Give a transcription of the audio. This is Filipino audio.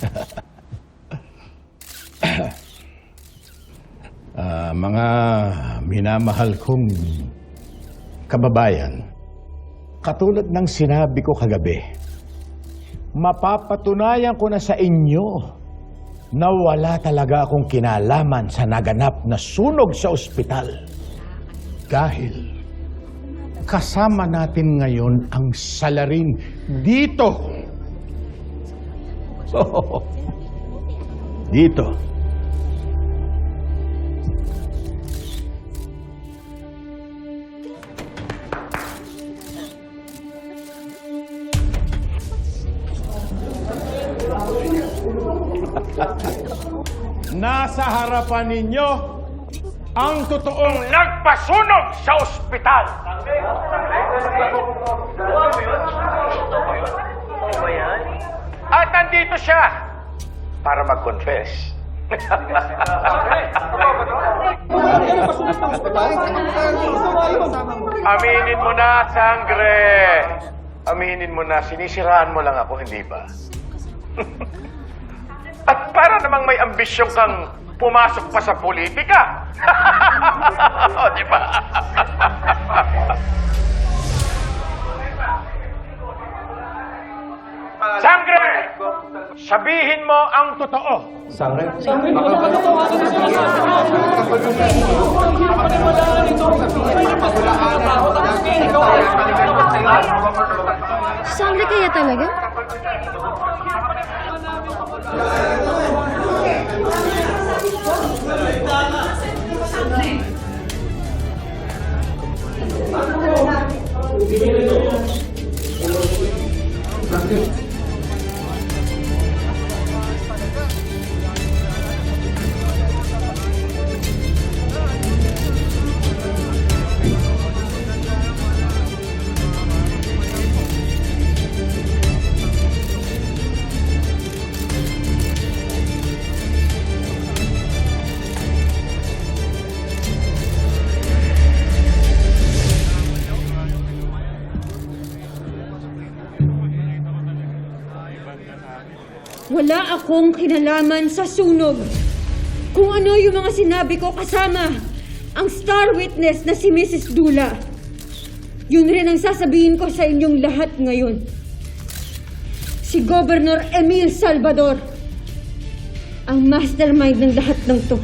Ah, mga minamahal kong kababayan, katulad ng sinabi ko kagabi, mapapatunayan ko na sa inyo na wala talaga akong kinalaman sa naganap na sunog sa ospital. Dahil kasama natin ngayon ang salarin dito. dito. Nasa harapan ninyo ang totoong nagpasunog sa ospital. At nandito siya para mag-confess. Aminin mo na, sangre. Aminin mo na, sinisiraan mo lang ako, hindi ba? At para namang may ambisyon kang pumasok pa sa politika. o, di ba? Sabihin mo ang totoo. Sangre kaya talaga? Wala akong kinalaman sa sunog. Kung ano yung mga sinabi ko kasama ang star witness na si Mrs. Dula. Yun rin ang sasabihin ko sa inyong lahat ngayon. Si Governor Emil Salvador ang mastermind ng lahat ng to.